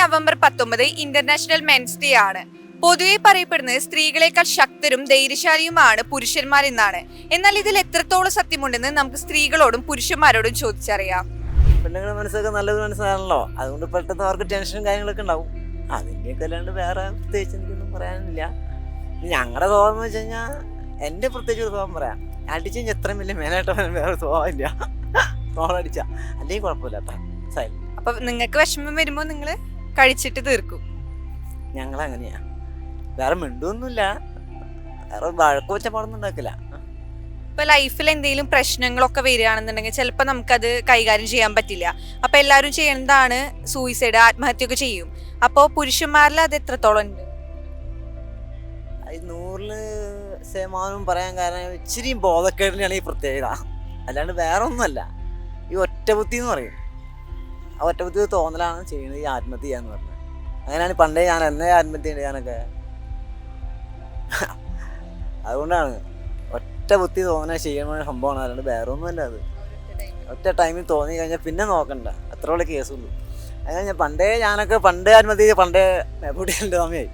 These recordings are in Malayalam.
നവംബർ പത്തൊമ്പത് ഇന്റർനാഷണൽ മെൻസ് ഡേ ആണ്. പൊതുവെ പറയപ്പെടുന്നത് സ്ത്രീകളെക്കാൾ ശക്തരും ധൈര്യശാലിയുമാണ് പുരുഷന്മാരെന്നാണ് എന്നാൽ ഇതിൽ എത്രത്തോളം സത്യമുണ്ടെന്ന് നമുക്ക് സ്ത്രീകളോടും പുരുഷന്മാരോടും ചോദിച്ചറിയാം. പെണ്ണുങ്ങളുടെ മനസ്സൊക്കെ നല്ലത് മനസ്സിലാണല്ലോ. അതുകൊണ്ട് പെട്ടെന്ന് അവർക്ക് ടെൻഷനും കാര്യങ്ങളൊക്കെ ഉണ്ടാവും. അതിന്റെയൊക്കെ അല്ലാണ്ട് വേറെ പ്രത്യേകിച്ച് എനിക്കൊന്നും പറയാനില്ല. ഞങ്ങളുടെ സ്വഭാവം എന്ന് വെച്ച് കഴിഞ്ഞാൽ എന്റെ പ്രത്യേകിച്ച് ഒരു സ്വഭാവം പറയാം. അടിച്ചു കഴിഞ്ഞാൽ എത്രയും വലിയ മേലായിട്ട് വേറെ സ്വഭാവം ഇല്ല. തോളടിച്ച അല്ലെങ്കിൽ കുഴപ്പമില്ല കേട്ടോ സൈലന്റ് അപ്പൊ നിങ്ങൾക്ക് വിഷമം വരുമ്പോ നിങ്ങൾ കഴിച്ചിട്ട് തീർക്കും. ഞങ്ങൾ അങ്ങനെയാ വേറെ മിണ്ടൊന്നുമില്ല വേറെ വഴക്ക് വെച്ച പാടൊന്നും ഉണ്ടാക്കില്ല ഇപ്പൊ ലൈഫിൽ എന്തെങ്കിലും പ്രശ്നങ്ങളൊക്കെ വരികയാണെന്നുണ്ടെങ്കിൽ ചിലപ്പോൾ നമുക്കത് കൈകാര്യം ചെയ്യാൻ പറ്റില്ല. അപ്പൊ എല്ലാവരും ചെയ്യുന്നതാണ് സൂയിസൈഡ് ആത്മഹത്യയൊക്കെ ചെയ്യും. അപ്പോൾ പുരുഷന്മാരിൽ അത് എത്രത്തോളം ഉണ്ട്? നൂറിൽ ശതമാനവും പറയാൻ കാരണം ഇച്ചിരി ബോധക്കേടിനാണ് ഈ പ്രത്യേകത. അല്ലാണ്ട് വേറെ ഒന്നുമല്ല ഈ ഒറ്റബുദ്ധി എന്ന് പറയും. ഒറ്റബുദ്ധി തോന്നലാണ് ചെയ്യുന്നത് ഈ ആത്മഹത്യ ചെയ്യാന്ന് പറഞ്ഞത്. അങ്ങനെയാണ് പണ്ടേ ഞാൻ എന്നെ ആത്മഹത്യ ഉണ്ട് ഞാനൊക്കെ അതുകൊണ്ടാണ് ഒറ്റ ബുദ്ധി തോന്നുന്ന ചെയ്യണ സംഭവമാണ്. അല്ലാണ്ട് വേറെ ഒന്നുമല്ല അത്. ഒറ്റ ടൈമിൽ തോന്നി കഴിഞ്ഞാൽ പിന്നെ നോക്കണ്ട. അത്ര ഉള്ള കേസുള്ളൂ. അങ്ങനെ ഞാൻ പണ്ടേ ഞാനൊക്കെ പണ്ടേ ആത്മഹത്യ പണ്ടേ മേപ്പൂട്ടികളുടെ സമയമായി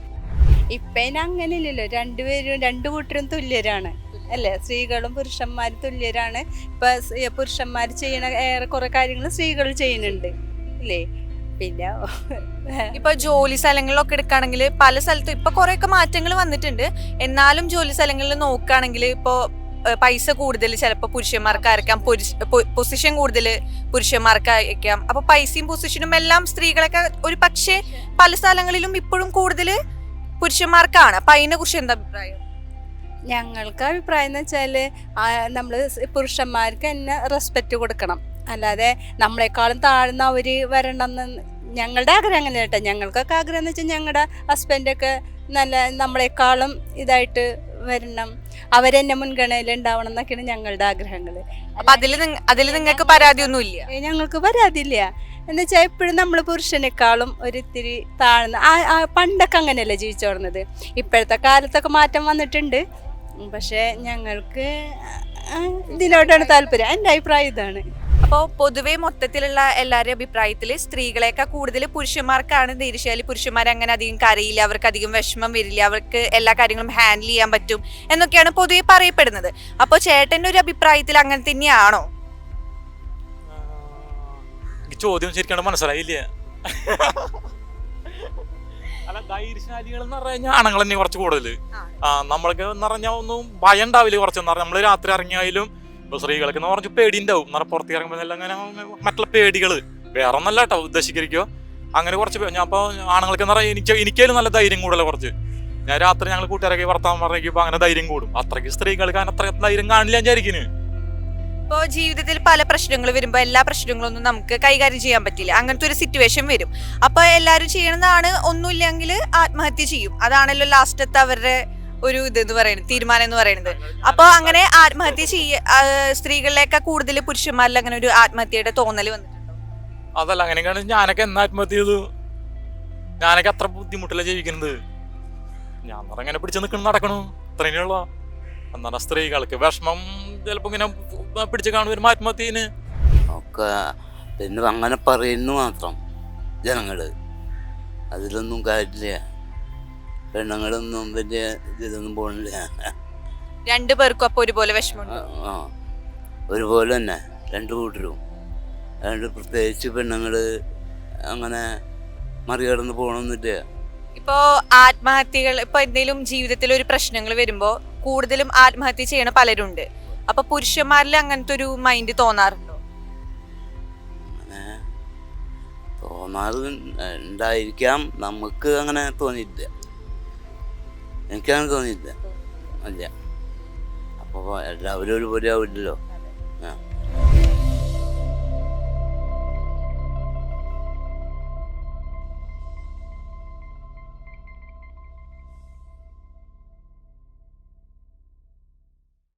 ഇപ്പൊ അങ്ങനെ ഇല്ലല്ലോ. രണ്ടുപേരും രണ്ടു കൂട്ടരും തുല്യരാണ്. അല്ലേ? സ്ത്രീകളും പുരുഷന്മാരും തുല്യരാണ്. ഇപ്പൊ പുരുഷന്മാർ ചെയ്യണ ഏറെ കുറേ കാര്യങ്ങൾ സ്ത്രീകൾ ചെയ്യുന്നുണ്ട്. ഇല്ലേ പിന്നെ ഇപ്പൊ ജോലി സ്ഥലങ്ങളിലൊക്കെ എടുക്കുകയാണെങ്കിൽ പല സ്ഥലത്തും ഇപ്പൊ കുറെയൊക്കെ മാറ്റങ്ങൾ വന്നിട്ടുണ്ട്. എന്നാലും ജോലി സ്ഥലങ്ങളിൽ നോക്കുകയാണെങ്കിൽ ഇപ്പോ പൈസ കൂടുതൽ ചിലപ്പോൾ പുരുഷന്മാർക്കായിരിക്കാം. പൊസിഷൻ കൂടുതൽ പുരുഷന്മാർക്കായിരിക്കാം. അപ്പൊ പൈസയും പൊസിഷനും എല്ലാം സ്ത്രീകളൊക്കെ ഒരു പക്ഷേ പല സ്ഥലങ്ങളിലും ഇപ്പോഴും കൂടുതൽ പുരുഷന്മാർക്കാണ്. അപ്പൊ അതിനെ കുറിച്ച് എന്താ അഭിപ്രായം? ഞങ്ങൾക്ക് അഭിപ്രായം എന്ന് വെച്ചാൽ നമ്മൾ പുരുഷന്മാർക്ക് തന്നെ റെസ്പെക്റ്റ് കൊടുക്കണം. അല്ലാതെ നമ്മളെക്കാളും താഴ്ന്ന അവർ വരണമെന്ന് ഞങ്ങളുടെ ആഗ്രഹം അങ്ങനെ കേട്ടോ. ഞങ്ങൾക്കൊക്കെ ആഗ്രഹം എന്ന് വെച്ചാൽ ഞങ്ങളുടെ ഹസ്ബൻഡൊക്കെ നല്ല നമ്മളെക്കാളും ഇതായിട്ട് വരണം. അവരെന്നെ മുൻഗണനയിൽ ഉണ്ടാവണം എന്നൊക്കെയാണ് ഞങ്ങളുടെ ആഗ്രഹങ്ങൾ അപ്പൊ അതിൽ അതിൽ നിങ്ങൾക്ക് പരാതിയൊന്നുമില്ല ഞങ്ങൾക്ക് പരാതിയില്ല എന്ന് വെച്ചാൽ എപ്പോഴും നമ്മൾ പുരുഷനേക്കാളും ഒരിത്തിരി താഴ്ന്ന ആ- ആ പണ്ടൊക്കെ അങ്ങനെയല്ലേ ജീവിച്ചു തുടർന്നത് ഇപ്പോഴത്തെ കാലത്തൊക്കെ മാറ്റം വന്നിട്ടുണ്ട്. പക്ഷെ ഞങ്ങൾക്ക് ഇതിലോട്ടാണ് താല്പര്യം. എന്റെ അഭിപ്രായം ഇതാണ്. അപ്പോൾ പൊതുവേ മൊത്തത്തിലുള്ള എല്ലാവരുടെയും അഭിപ്രായത്തിൽ സ്ത്രീകളെയൊക്കെ കൂടുതൽ പുരുഷന്മാർക്കാണ് ധൈര്യശാലി. പുരുഷന്മാർ അങ്ങനെ അധികം കരയില്ല അവർക്ക് അധികം വിഷമം വരില്ല അവർക്ക് എല്ലാ കാര്യങ്ങളും ഹാൻഡിൽ ചെയ്യാൻ പറ്റും എന്നൊക്കെയാണ് പൊതുവെ പറയപ്പെടുന്നത്. അപ്പോൾ ചേട്ടന്റെ ഒരു അഭിപ്രായത്തിൽ അങ്ങനെ തന്നെയാണോ? ചോദ്യം ശരിക്കും മനസ്സിലായില്ല? അല്ല ധൈര്യശാലികൾ എന്ന് പറഞ്ഞു കഴിഞ്ഞാൽ ആണുങ്ങൾ തന്നെ കുറച്ച് കൂടുതൽ നമ്മൾക്ക് എന്ന് പറഞ്ഞാൽ ഒന്നും ഭയം ഉണ്ടാവില്ല കുറച്ച് നമ്മൾ രാത്രി ഇറങ്ങിയാലും ഇപ്പൊ സ്ത്രീകൾക്ക് എന്ന് പറഞ്ഞു പേടി ഉണ്ടാവും എന്ന് പുറത്തേക്ക് ഇറങ്ങുമ്പോൾ എല്ലാം അങ്ങനെ മറ്റുള്ള പേടികൾ വേറെ ഒന്നല്ല കേട്ടോ ഉദ്ദേശിക്കരിക്കോ അങ്ങനെ കുറച്ച് ഞാൻ അപ്പോൾ ആണുങ്ങൾക്ക് എന്ന് പറഞ്ഞാൽ എനിക്ക് എനിക്കതിലും നല്ല ധൈര്യം കൂടുതൽ കുറച്ച്. ഞാൻ രാത്രി ഞങ്ങൾ കൂട്ടുകാരൊക്കെ വർത്താൻ പറഞ്ഞേക്കുമ്പോൾ അങ്ങനെ ധൈര്യം കൂടും. അത്രയ്ക്ക് സ്ത്രീകൾക്ക് അത്ര ധൈര്യം കാണില്ല വിചാരിക്കുന്നു ഇപ്പോൾ ജീവിതത്തിൽ പല പ്രശ്നങ്ങൾ വരുമ്പോൾ എല്ലാ പ്രശ്നങ്ങളൊന്നും നമുക്ക് കൈകാര്യം ചെയ്യാൻ പറ്റില്ല. അങ്ങനത്തെ ഒരു സിറ്റുവേഷൻ വരും. അപ്പോൾ എല്ലാവരും ചെയ്യണതാണ് ഒന്നുമില്ലെങ്കിൽ ആത്മഹത്യ ചെയ്യും. അതാണല്ലോ ലാസ്റ്റത്തെ അവരുടെ ഒരു ഇതെന്ന് എന്ന് പറയുന്നത് തീരുമാനം എന്ന് പറയുന്നത്. അപ്പോൾ അങ്ങനെ ആത്മഹത്യ ചെയ്യ സ്ത്രീകളിലേക്ക് കൂടുതൽ പുരുഷന്മാരിൽ അങ്ങനെ ഒരു ആത്മഹത്യയുടെ തോന്നൽ വന്നു അതല്ല അങ്ങനെയൊക്കെയാണ് ഞാനൊക്കെ എന്നാ ആത്മഹത്യ ചെയ്തു? ഞാനൊക്കെ അത്ര ബുദ്ധിമുട്ടില്ല ജീവിക്കുന്നത്? ഞാൻ പറഞ്ഞ അങ്ങനെ പിടിച്ചു നിൽക്കണം നടക്കണു. അത്രയുള്ള എന്നാ സ്ത്രീകൾക്ക് വിഷമം. ചിലപ്പോ ഇങ്ങനെ പിടിച്ചു കാണും ആത്മഹത്യന്. ഒക്കെ പിന്നെ അങ്ങനെ പറയുന്നു മാത്രം ജനങ്ങൾ. അതിലൊന്നും കാര്യമില്ല. പെണ്ണുങ്ങളൊന്നും വലിയ ഇതൊന്നും പോണില്ല. രണ്ടു പേർക്കും അപ്പൊ ഒരുപോലെ വിഷമമുണ്ട്? ആ, ആ. ഒരുപോലെ തന്നെ. രണ്ട് കൂട്ടരും. അതുകൊണ്ട് പ്രത്യേകിച്ച് പെണ്ണുങ്ങൾ അങ്ങനെ മറികടന്ന് പോകണമെന്നില്ല ഇപ്പോ ആത്മഹത്യകൾ ഇപ്പൊ എന്തെങ്കിലും ജീവിതത്തിൽ ഒരു പ്രശ്നങ്ങൾ വരുമ്പോ കൂടുതലും ആത്മഹത്യ ചെയ്യണ പലരുണ്ട്. അപ്പൊ പുരുഷന്മാരിൽ അങ്ങനത്തെ ഒരു മൈൻഡ് തോന്നാറുണ്ടോ? അങ്ങനെ തോന്നാറ് ഉണ്ടായിരിക്കാം. നമുക്ക് അങ്ങനെ തോന്നിയില്ല എനിക്കങ്ങനെ തോന്നിയില്ല അല്ല അപ്പോൾ എല്ലാവരും ഒരുപോലെ ആവില്ലല്ലോ. ആ.